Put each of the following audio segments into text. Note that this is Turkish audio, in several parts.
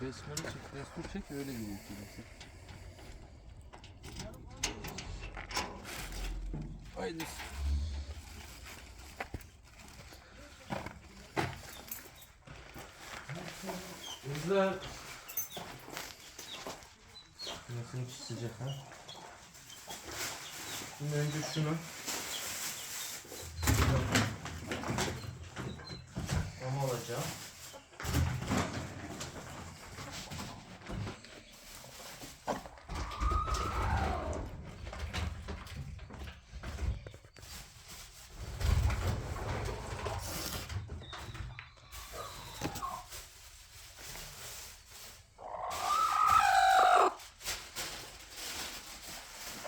Resmini çek, destur çek öyle gidiyor kilise. Haydi. Kızlar. Nasıl içi sıcak ha? Şimdi önce şunu. Ama alacağım.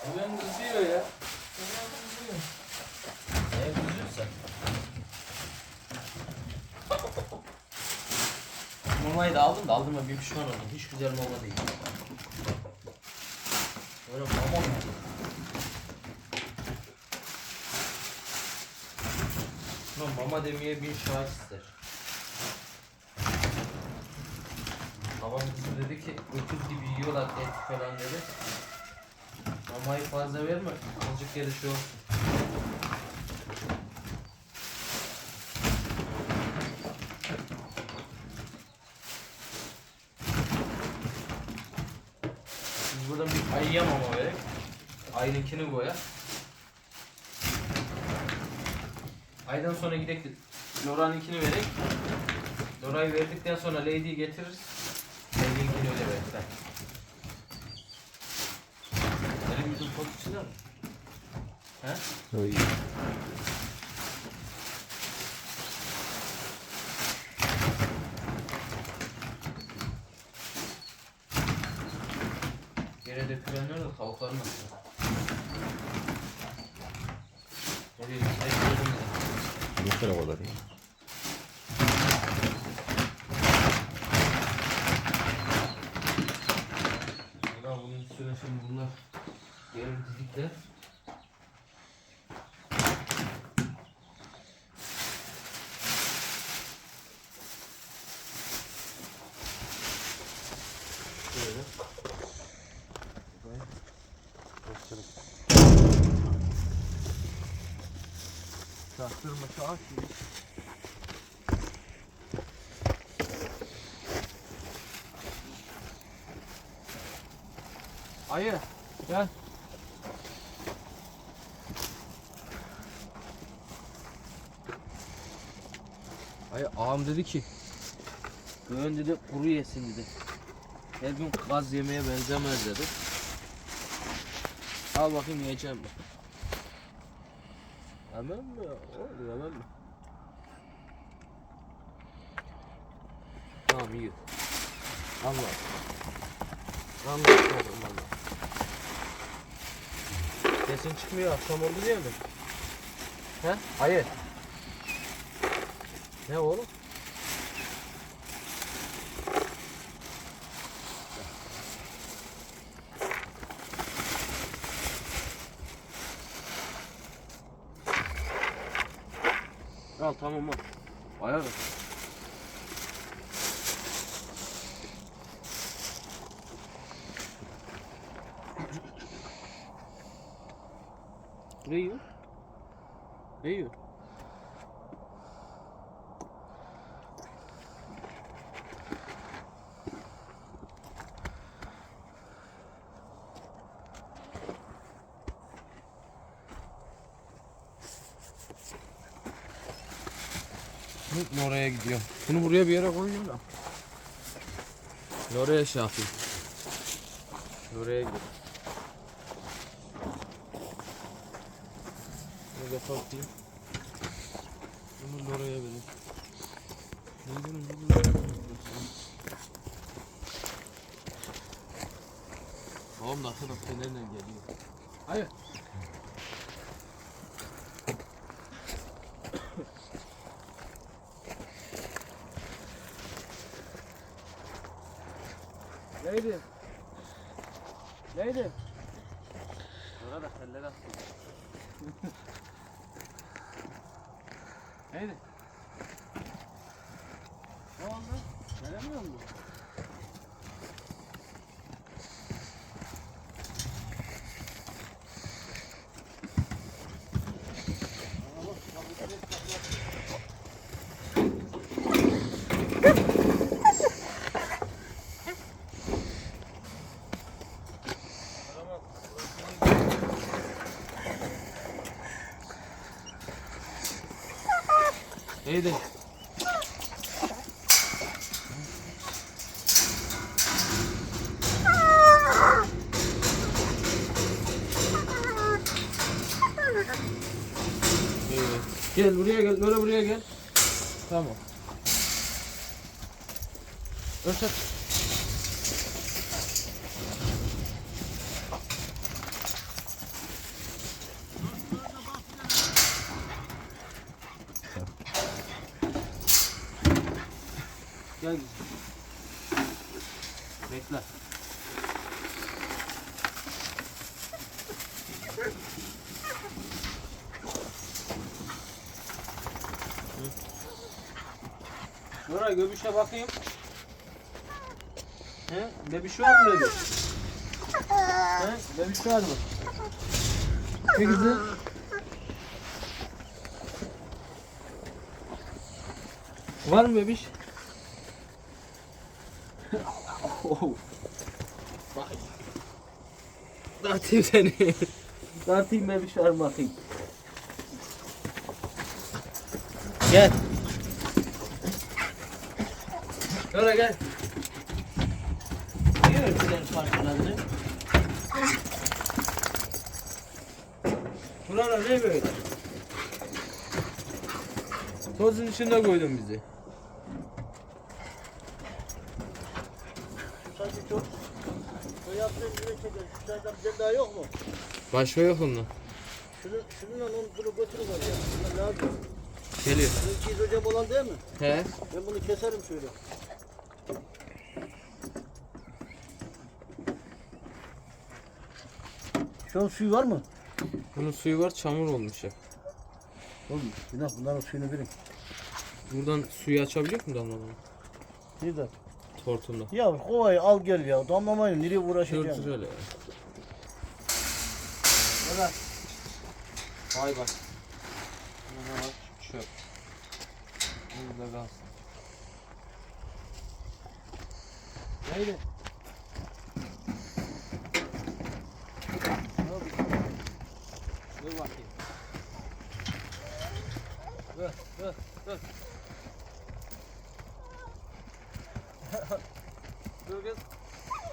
Ulan kızıyor ya. Ulan kızıyor. Ne kızıyorsa? Mamayı da aldım da aldığıma bir pişman oldum. Hiç güzel mama değil. Böyle mama mı? Ulan mama demeye bin şahit ister. Babam kızım dedi ki öküz gibi yiyorlar et falan dedi. Mamayı fazla verme. Azıcık gelişi olsun. Buradan bir ayıya mama verek. Ayınkini koyak. Aydan sonra gidek de Lora'nınkini verek. Lora'yı verdikten sonra Lady'yi getiririz. Lady'ninkini öyle veririz. Ben. Elim yüzüm pot içinde mi? He? Oy. Yere dökülenler de tavukların nasıl? Nereye gittiler? Yeter o kadar ya. Ya bunun üstüne şimdi bunlar gelir didikler. Şöyle. Buraya. Göstereyim. Çağır şimdi. Ayı gel. Ayı ağam dedi ki Göğün dedi kuru yesin dedi. Her gün kaz yemeye benzemez dedi. Al bakayım yiyeceğim Yemem mi? Oğlum yemem mi? Tamam iyi. Allah. Anladım oğlum. Sesin çıkmıyor akşam oldu diye mi? He? Hayır. Ne oğlum? Al tamam al. Ayağa kalk. Ne yiyor? Ne yiyor? Bunu oraya gidiyor. Bunu buraya bir yere koyuyor da. Oraya şey yapayım. Oraya gidiyor. Bunu kapatayım. Bunu da oraya vereyim. Bunu bunu bunu bunu. Babam da arka dakika nereden geliyor? Hayır. Evet. Gel buraya gel. Böyle buraya gel. Tamam. Ört Nora göbüşe bakayım. He? Bebiş var mı bebiş? He? Bebiş var mı? Ne güzel. Var mı bebiş? Bak. Dağıtayım seni. Dağıtayım bebiş var mı bakayım. Gel. Nora gel. Niye örtüler parçalandı? Buralar ne böyle? Tozun içinde koydun bizi. Sanki çok o yaptığın yine çeker. Şu saatten bize daha yok mu? Başka yok ondan. Şunu, şununla onu bunu götürün oraya. Bunlar lazım. Geliyor. Bunun çiğ hocam olan değil mi? He. Ben bunu keserim şöyle. Şu an suyu var mı? Bunun suyu var çamur olmuş ya. Oğlum günah bunların suyunu verin. Buradan suyu açabiliyor mu damlamadan? Nerede? Tortunda. Ya kovayı al gel ya. Damlamayın nereye uğraşacaksın? öyle ya. Neden? Vay bak. Buna bak çöp. Burada kalsın. Neydi? Dur bakayım. Dur, kız.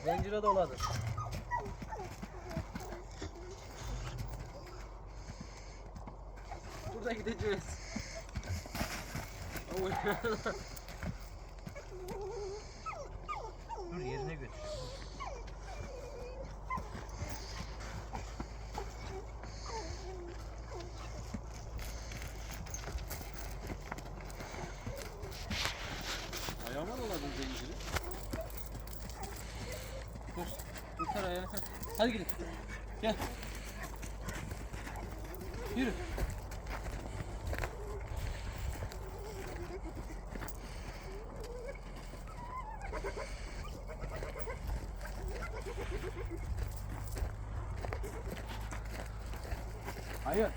Zincire doladı. Burada gideceğiz. Oy. Hadi gidelim. Gel. Yürü. Hayır.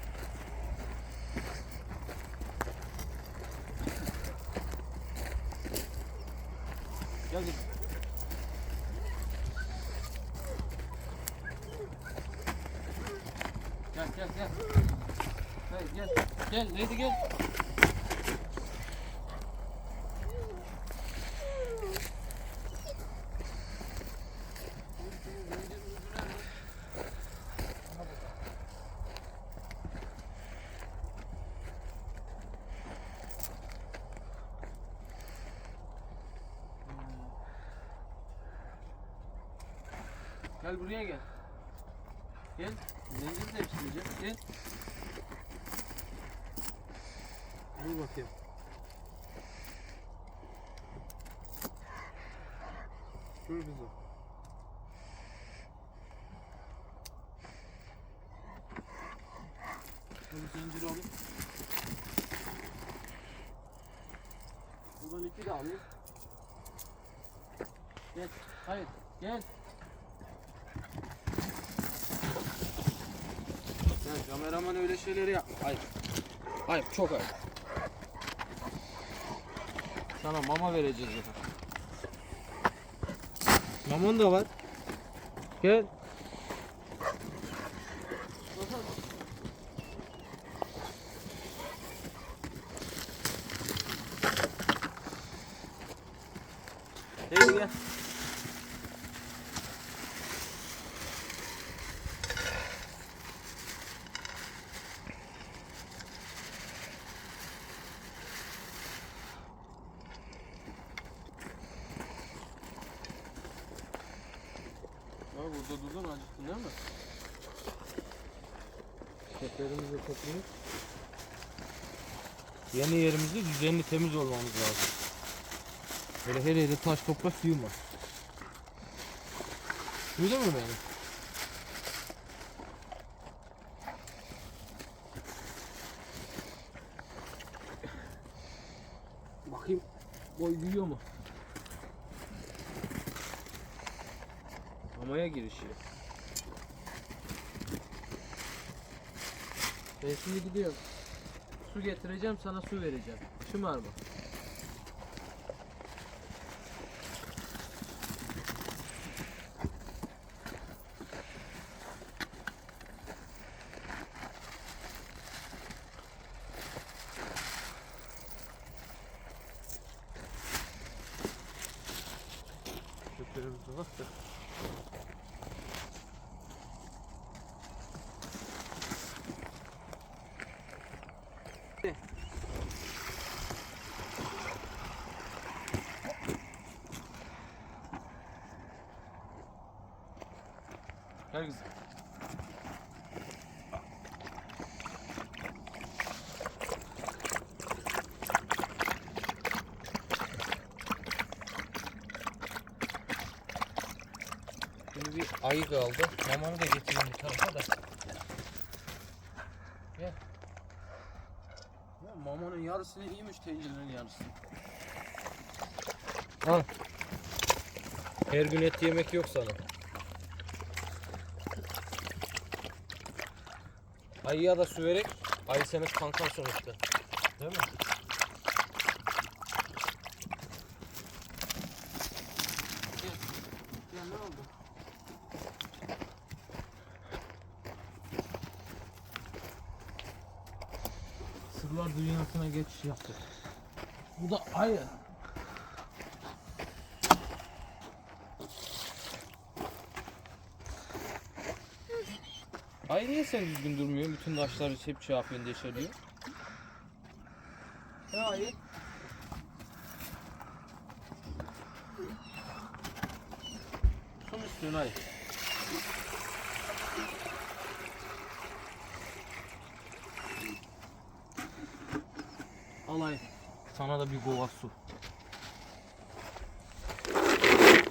Gel gel. Gel gel gel. Gel gel. Lady gel. Gel buraya gel. Gel. Zincir değiştireceğim. Gel. İyi bakayım. Dur kızım. Şöyle zinciri alayım. Buradan iki de alayım. Gel. Hayır. Gel. Ya kameraman öyle şeyleri yap. Hayır. Hayır çok ayıp. Sana mama vereceğiz efendim. Mamon da var. Gel. Hey gel. Durdun acıktın değil mi? Çöplerimizi toplayıp yeni yerimizde düzenli temiz olmamız lazım. Böyle her yere taş toprak yığma. Duydun mu beni? Bakayım boy büyüyor mu? Mamaya girişiyor. Ben şimdi gidiyorum. Su getireceğim sana su vereceğim. Şımarma. Çöplerimize bak da. Gel kızım. Şimdi bir ayı kaldı. Mamanı da getireyim bu tarafa da. Gel. Ya mamanın yarısını iyiymiş tencerenin yarısı. Al. Her gün et yemek yok sana. Ayıya da su vererek ayı senin kankan sonuçta. Değil mi? Sırlar dünyasına geçiş yaptık. Bu da ayı. Ay niye sen düzgün durmuyor? Bütün taşları hep şey yapıyorsun deşeliyor. Ne ayı? Su mu istiyorsun ay? Al ayı. Sana da bir kova su.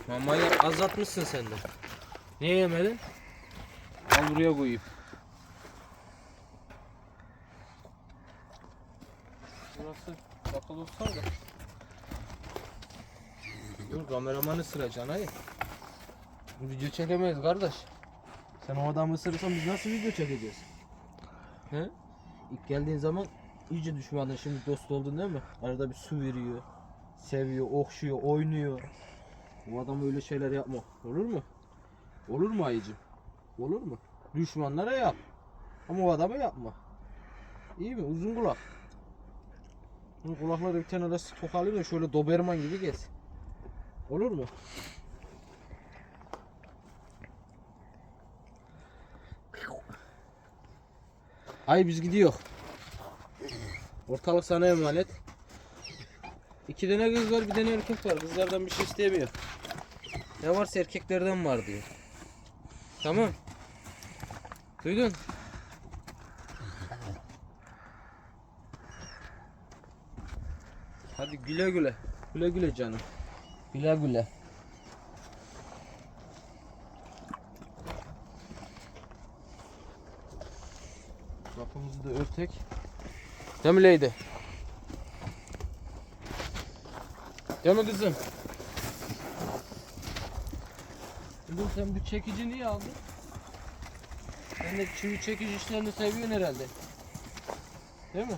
Mamayı azaltmışsın sen de. Niye yemedin? Al buraya koyayım. Kameramanı sıracaksın hayır. Video çekemeyiz kardeş. Sen o adamı ısırırsan biz nasıl video çekeceğiz? He? İlk geldiğin zaman iyice düşmanın şimdi dost oldun değil mi? Arada bir su veriyor. Seviyor, okşuyor, oynuyor. O adam öyle şeyler yapma. Olur mu? Olur mu ayıcım? Olur mu? Düşmanlara yap. Ama o adama yapma. İyi mi? Uzun kulak. Kulakları bir tane arası tokalayayım da şöyle Doberman gibi gez. Olur mu? Ay biz gidiyor. Ortalık sana emanet. İki tane kız var, bir tane erkek var. Kızlardan bir şey istemiyor. Ne varsa erkeklerden var diyor. Tamam. Duydun? Hadi güle güle. Güle güle canım. Güle güle. Kapımızı da örtek. Değil mi Leydi? Değil mi kızım? Kızım sen bu çekici niye aldın? Sen de çivi çekici işlerini seviyorsun herhalde. Değil mi?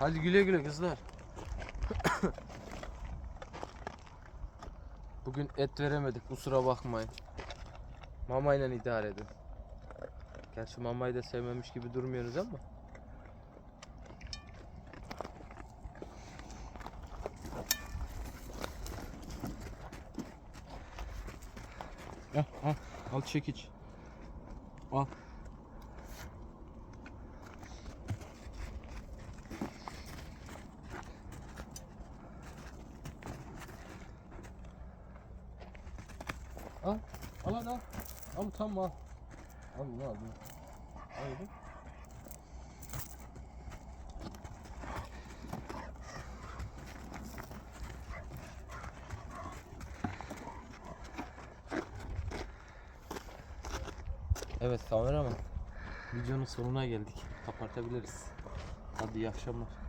Hadi güle güle kızlar. Bugün et veremedik kusura bakmayın. Mamayla idare edin. Gerçi mamayı da sevmemiş gibi durmuyoruz ama. Al al al çekiç. Al. Al. Al hadi al. Al tamam al. Al bunu al bunu. Al bunu. Evet kameraman. Videonun sonuna geldik. Kapatabiliriz. Hadi iyi akşamlar.